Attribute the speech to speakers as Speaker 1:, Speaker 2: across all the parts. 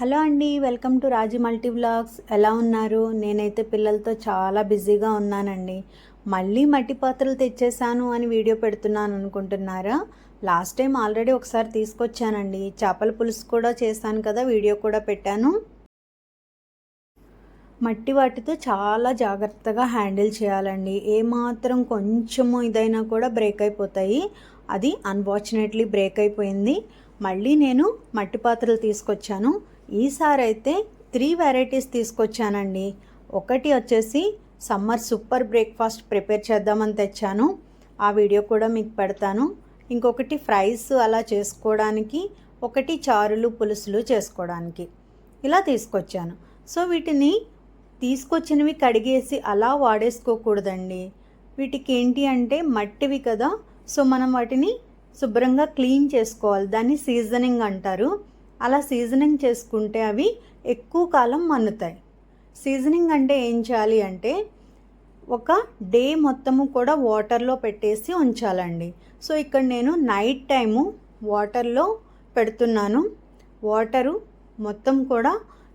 Speaker 1: Hello అండి welcome to Raji multi vlogs. ఎలా ఉన్నారు? నేనైతే పిల్లలతో చాలా బిజీగా ఉన్నానండి. మళ్ళీ మట్టి పాత్రలు తెచ్చేసాను అని వీడియో పెడుతున్నాను అనుకుంటున్నారా? లాస్ట్ టైం ఆల్రెడీ ఒకసారి తీసుకొచ్చానండి. చేపల పులుసు కూడా చేశాను కదా వీడియో కూడా పెట్టాను. మట్టి వాటితో చాలా జాగ్రత్తగా హ్యాండిల్ చేయాలండి. ఏమాత్రం కొంచెము ఇదైనా కూడా బ్రేక్ అయిపోతాయి. అది అన్ఫార్చునేట్లీ బ్రేక్ అయిపోయింది. మళ్ళీ నేను మట్టి పాత్రలు తీసుకొచ్చాను. ఈసారి అయితే త్రీ వెరైటీస్ తీసుకొచ్చానండి. ఒకటి వచ్చేసి సమ్మర్ సూపర్ బ్రేక్ఫాస్ట్ ప్రిపేర్ చేద్దామని తెచ్చాను. ఆ వీడియో కూడా మీకు పెడతాను. ఇంకొకటి ఫ్రైస్ అలా చేసుకోవడానికి ఒకటి చారులు పులుసులు చేసుకోవడానికి. ఇలా తీసుకొచ్చాను. సో వీటిని తీసుకొచ్చినవి కడిగేసి అలా వాడేసుకోకూడదండి. వీటికి ఏంటి అంటే మట్టివి కదా సో మనం వాటిని శుభ్రంగా క్లీన్ చేసుకోవాలి. దాన్ని సీజనింగ్ అంటారు. అలా సీజనింగ్ చేసుకుంటే అవి ఎక్కువ కాలం మన్నుతాయి. సీజనింగ్ అంటే ఏం చేయాలి అంటే ఒక డే మొత్తము కూడా వాటర్లో పెట్టేసి ఉంచాలండి. సో ఇక్కడ నేను నైట్ టైము వాటర్లో పెడుతున్నాను. వాటరు మొత్తం కూడా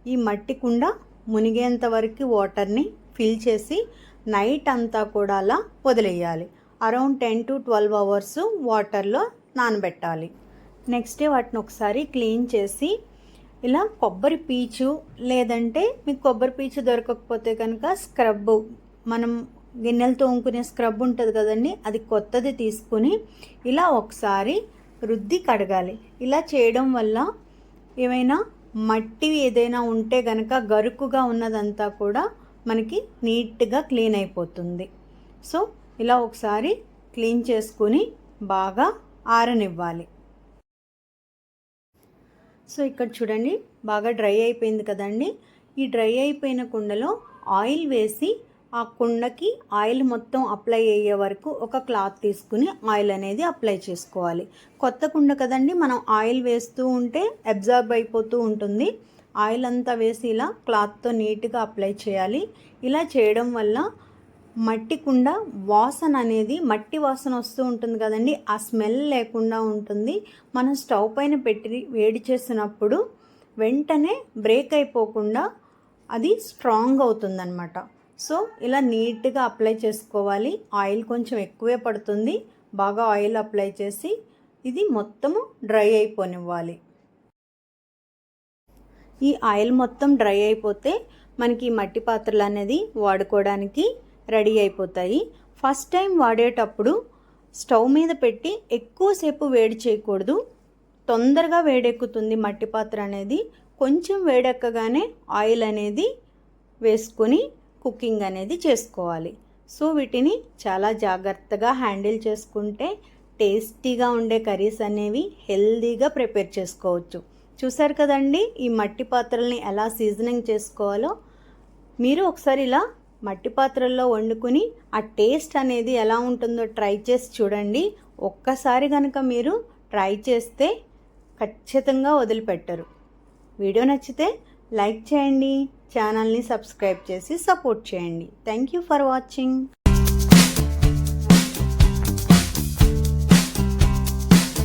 Speaker 1: ఈ మట్టి కుండ మునిగేంత వరకు వాటర్ని ఫిల్ చేసి నైట్ అంతా కూడా అలా వదిలేయాలి. Around ten to twelve hours వాటర్లో నానబెట్టాలి. నెక్స్ట్ డే వాటిని ఒకసారి క్లీన్ చేసి ఇలా కొబ్బరి పీచు లేదంటే మీకు కొబ్బరి పీచు దొరకకపోతే కనుక స్క్రబ్ మనం గిన్నెలు తోముకునే స్క్రబ్ ఉంటుంది కదండి అది కొత్తది తీసుకుని ఇలా ఒకసారి రుద్ది కడగాలి. ఇలా చేయడం వల్ల ఏమైనా మట్టి ఏదైనా ఉంటే కనుక గరుకుగా ఉన్నదంతా కూడా మనకి నీట్గా క్లీన్ అయిపోతుంది. సో ఇలా ఒకసారి క్లీన్ చేసుకుని బాగా ఆరనివ్వాలి. సో ఇక్కడ చూడండి బాగా డ్రై అయిపోయింది కదండి. ఈ డ్రై అయిపోయిన కుండలో ఆయిల్ వేసి ఆ కుండకి ఆయిల్ మొత్తం అప్లై అయ్యే వరకు ఒక క్లాత్ తీసుకుని ఆయిల్ అనేది అప్లై చేసుకోవాలి. కొత్త కుండ కదండి మనం ఆయిల్ వేస్తూ ఉంటే అబ్జర్బ్ అయిపోతూ ఉంటుంది. ఆయిల్ అంతా వేసి ఇలా క్లాత్తో నీట్గా అప్లై చేయాలి. ఇలా చేయడం వల్ల మట్టి కుండ వాసన అనేది మట్టి వాసన వస్తూ ఉంటుంది కదండి. ఆ స్మెల్ లేకుండా ఉంటుంది. మనం స్టవ్ పైన పెట్టి వేడి చేసినప్పుడు వెంటనే బ్రేక్ అయిపోకుండా అది స్ట్రాంగ్ అవుతుందన్నమాట. సో ఇలా నీట్గా అప్లై చేసుకోవాలి. ఆయిల్ కొంచెం ఎక్కువే పడుతుంది. బాగా ఆయిల్ అప్లై చేసి ఇది మొత్తము డ్రై అయిపోనివ్వాలి. ఈ ఆయిల్ మొత్తం డ్రై అయిపోతే మనకి మట్టి పాత్రలు అనేది వాడుకోవడానికి రెడీ అయిపోతాయి. ఫస్ట్ టైం వాడేటప్పుడు స్టవ్ మీద పెట్టి ఎక్కువసేపు వేడి చేయకూడదు. తొందరగా వేడెక్కుతుంది మట్టి పాత్ర అనేది. కొంచెం వేడెక్కగానే ఆయిల్ అనేది వేసుకొని కుకింగ్ అనేది చేసుకోవాలి. సో వీటిని చాలా జాగ్రత్తగా హ్యాండిల్ చేసుకుంటే టేస్టీగా ఉండే కర్రీస్ అనేవి హెల్దీగా ప్రిపేర్ చేసుకోవచ్చు. చూసారు కదండి ఈ మట్టి పాత్రల్ని ఎలా సీజనింగ్ చేసుకోవాలో? మీరు ఒకసారి ఇలా మట్టి పాత్రల్లో వండుకుని ఆ టేస్ట్ అనేది ఎలా ఉంటుందో ట్రై చేసి చూడండి. ఒక్కసారి కనుక మీరు ట్రై చేస్తే ఖచ్చితంగా వదిలిపెట్టరు. వీడియో నచ్చితే లైక్ చేయండి ఛానల్ని సబ్స్క్రైబ్ చేసి సపోర్ట్ చేయండి. Thank you for watching.